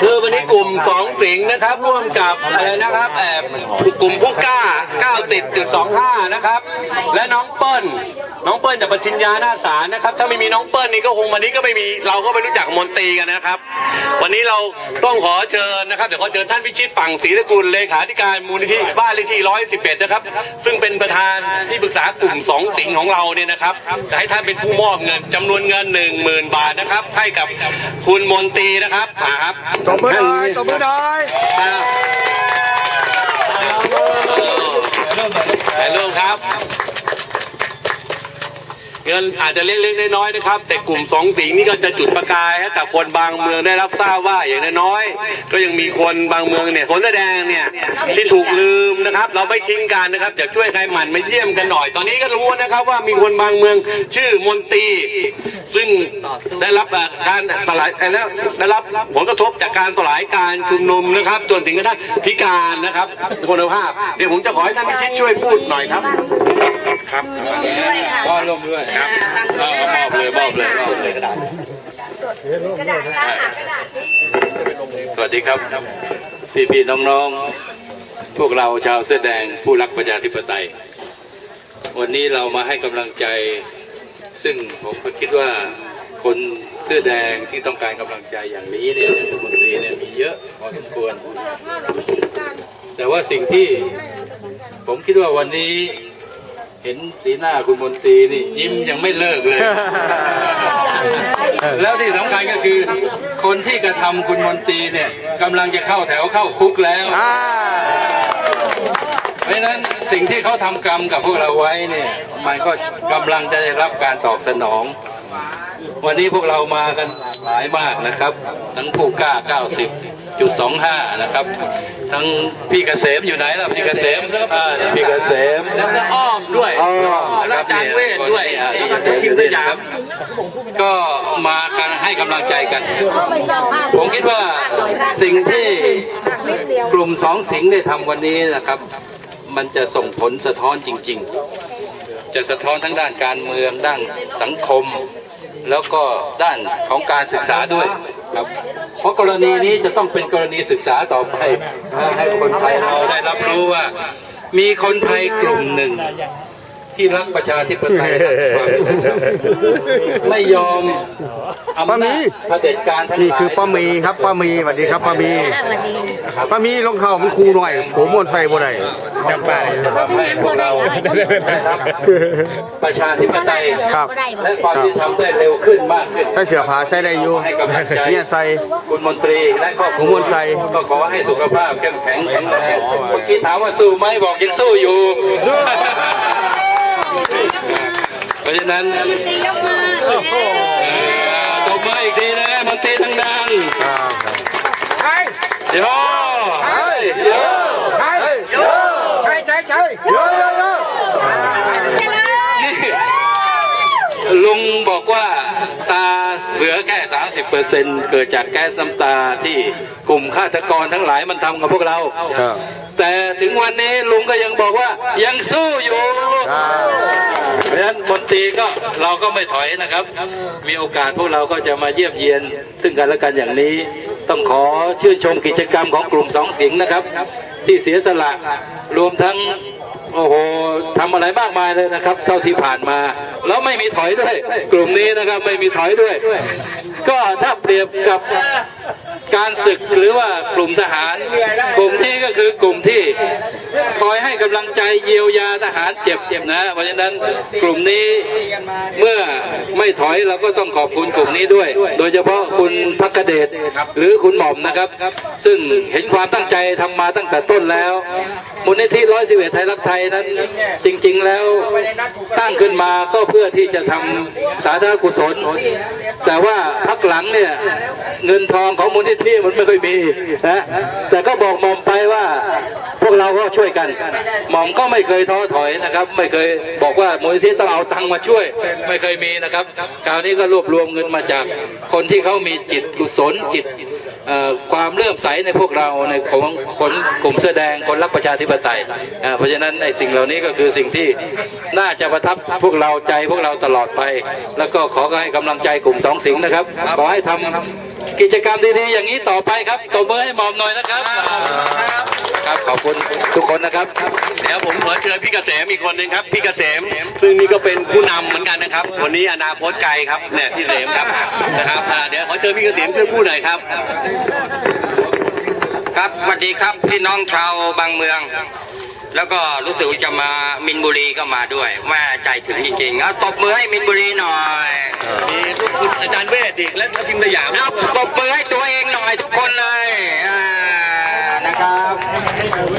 คือวันนี้กลุ่มสองสิงห์นะครับ ร่วมกับอะไรนะครับแอบกลุ่มผู้กล้า 90.25 นะครับ และน้องเปิ้ลน้องเปิ้ลจากปชิญญาหน้าศาลนะครับ ถ้าไม่มีน้องเปิ้ลนี่ก็คงวันนี้ก็ไม่มีเราก็ไม่รู้จักมนตรีกันนะครับ วันนี้เราต้องขอเชิญนะครับเดี๋ยวขอเชิญท่านพิชิตปังศรีตะกูลเลขาธิการมูลนิธิบ้านเลขที่ 111 นะครับ ซึ่งเป็นประธานที่ปรึกษากลุ่มสองสิงห์ของเราเนี่ยนะครับจะให้ท่านเป็นผู้มอบเงินจำนวนเงิน 10,000 บาทนะครับ ให้กับคุณมนตรีนะครับมาครับตบมือหน่อยตบมือหน่อย ถ่ายรูปครับ เงินอาจจะเล็กๆน้อยๆนะครับ แต่กลุ่มสองสิงนี่ก็จะจุดประกายให้จากคนบางเมืองได้รับทราบว่าอย่างน้อยๆก็ยังมีคนบางเมืองเนี่ยคนแสดงเนี่ยที่ถูกลืมนะครับ เราไม่ทิ้งกันนะครับอยากช่วยใครหมั่นมาเยี่ยมกันหน่อย ตอนนี้ก็รู้นะครับว่ามีคนบางเมืองชื่อมนตรีซึ่งได้รับการสลายเอ่อแล้วได้รับผลกระทบจากการสลายการชุมนุมนะครับจนถึงกระทั่งพิการนะครับคุณภาพเดี๋ยวผมจะขอให้ท่านพิชิตช่วยพูดหน่อยครับ ครับด้วยค่ะก็ร่วมด้วยครับเอามอบเลยมอบเลยมอบเลยกระดาษกระดาษตั้งหากระดาษนี่สวัสดีครับพี่พี่ๆน้องๆ พวกเราชาวเสื้อแดงผู้รักประชาธิปไตย วันนี้เรามาให้กำลังใจ ซึ่งผมก็คิดว่าคนเสื้อแดงที่ต้องการกำลังใจอย่างนี้เนี่ยในมนตรีเนี่ยมีเยอะพอสมควร แต่ว่าสิ่งที่ผมคิดว่าวันนี้ เห็นสีหน้าคุณมนตรีนี่ยิ้มยังไม่เลิกเลย แล้วที่สำคัญก็คือ คนที่กระทำคุณมนตรีเนี่ยกำลังจะเข้าแถวเข้าคุกแล้วอ่าเพราะฉะนั้นสิ่งที่เขาทำกรรมกับพวกเราไว้เนี่ยมันก็กำลังจะได้รับการตอบสนอง วันนี้พวกเรามากันหลายมากนะครับ ทั้งผู้กล้า 90.25 นะครับ ทั้งพี่เกษมอยู่ไหนล่ะพี่เกษมอ่านี่พี่เกษมแล้วก็อ้อมด้วยอ๋อแล้วอาจารย์เวทด้วยอ่าแล้วพี่ก็เกษมคิอมยู่สนี่นะยาครัมบก็มากันให้กำลังใจกัน ผมคิดว่าสิ่งที่นิดเดียวกลุ่มสองสิงห์ได้ทำวันนี้นะครับ มันจะส่งผลสะท้อนจริง ๆ จะสะท้อนทั้งด้านการเมืองด้านสังคม แล้วก็ด้านของการศึกษาด้วยครับ เพราะกรณีนี้จะต้องเป็นกรณีศึกษาต่อไป ให้คนไทยเราได้รับรู้ว่า มีคนไทยกลุ่มหนึ่ง ที่รักประชาธิปไตยรักความยุติธรรมไม่ยอมอำนาจเผด็จการทั้งหลายนี่คือป้ามีครับป้ามีสวัสดีครับป้ามีสวัสดีป้ามีลงเข่ามันครูหน่อยผมมวนใส่บ่ได้ จำป้าเลยทำให้พวกเราได้รับประชาธิปไตยครับและความยุติธรรมได้เร็วขึ้นมากขึ้นใส่เสื้อผ้าใส่ได้อยู่ให้กำลังใจเนี่ยใส่คุณมนตรีและครอบครัผมมนต์ใส่ก็ขอให้สุขภาพเข้มแข็งแข็งแรงเมื่อกี้ถามว่าสู้ไหมบอกยังสู้อยู่เพราะฉะนั้นตียกมือเอ่อตบมืออีกทีนะมนตรีทั้งดังอ่าโยโย ใช่ใช่ใช่เยอะเยอะเยอะ นี่ ลุงบอกว่าตาเหลือแค่ 30เปอร์เซ็นเกิดจากแก๊สน้ำตาที่กลุ่มฆาตกรทั้งหลายมันทำกับพวกเรา ครับแต่ถึงวันนี้ลุงก็ยังบอกว่ายังสู้อยู่อ่าเพราะฉะนั้นมนตรีก็เราก็ไม่ถอยนะครับ มีโอกาสพวกเราก็จะมาเยี่ยมเยียน ซึ่งกันและกันอย่างนี้ ต้องขอชื่นชมกิจกรรมของกลุ่มสองสิงห์นะครับ ที่เสียสละรวมทั้งโอ้โหทำอะไรมากมายเลยนะครับ เท่าที่ผ่านมา แล้วไม่มีถอยด้วย กลุ่มนี้นะครับไม่มีถอยด้วย ก็ถ้าเปรียบกับการศึกหรือว่ากลุ่มทหาร กลุ่มนี้ก็คือกลุ่มที่ คอยให้กำลังใจเยียวยาทหารเจ็บเจ็บนะ เพราะฉะนั้นกลุ่มนี้เมื่อไม่ถอยเราก็ต้องขอบคุณกลุ่มนี้ด้วย โดยเฉพาะคุณพักเดชหรือคุณหม่อมนะครับ ซึ่งเห็นความตั้งใจทำมาตั้งแต่ต้นแล้วมูลนิธิร้อยสิบเอ็ดไทยรักไทยนั้น จริง ๆแล้วตั้งขึ้นมาก็เพื่อที่จะทำสาธารณกุศล แต่ว่าพักหลังเนี่ยเงินทองของมูลนิธิมันไม่ค่อยมีนะแต่ก็บอกหม่อมไปว่า เราก็ช่วยกัน หม่อมก็ไม่เคยท้อถอยนะครับ ไม่เคยบอกว่ามูลนิธิต้องเอาตังค์มาช่วย ไม่เคยมีนะครับ คราวนี้ก็รวบรวมเงินมาจากคนที่เขามีจิตกุศลจิตเอ่อความเลื่อมใสในพวกเราในของคนกลุ่มเสื้อแดงคนรักประชาธิปไตยอ่าเพราะฉะนั้นไอ้สิ่งเหล่านี้ก็คือสิ่งที่น่าจะประทับพวกเราใจพวกเราตลอดไป แล้วก็ขอให้กำลังใจกลุ่มสองสิงห์นะครับ ขอให้ทำกิจกรรมดีๆอย่างนี้ต่อไปครับตบมือให้หมอมหน่อยนะครับครับข อบคุณทุกคนนะครับ เดี๋ยวผมขอเชิญพี่เกษมอีกคนหนึ่งครับ พี่เกษม ซึ่งนี่ก็เป็นผู้นำเหมือนกันนะครับ วันนี้อนาคตไกลครับเนี่ยพี่เกษมครับนะครับอ่าเดี๋ยวขอเชิญพี่เกษมช่วยพูดหน่อยครับ ครับสวัสดีครับพี่น้องชาวบางเมือง แล้วก็รู้สึกจะมามินบุรีก็มาด้วยแม่ใจถึงจริงๆเอาตบมือให้มินบุรีหน่อย มีลูกคุณอาจารย์เวทอีกและทีมสยามเอาตบมือให้ตัวเองหน่อยทุกคนเลยอ่า นะครับ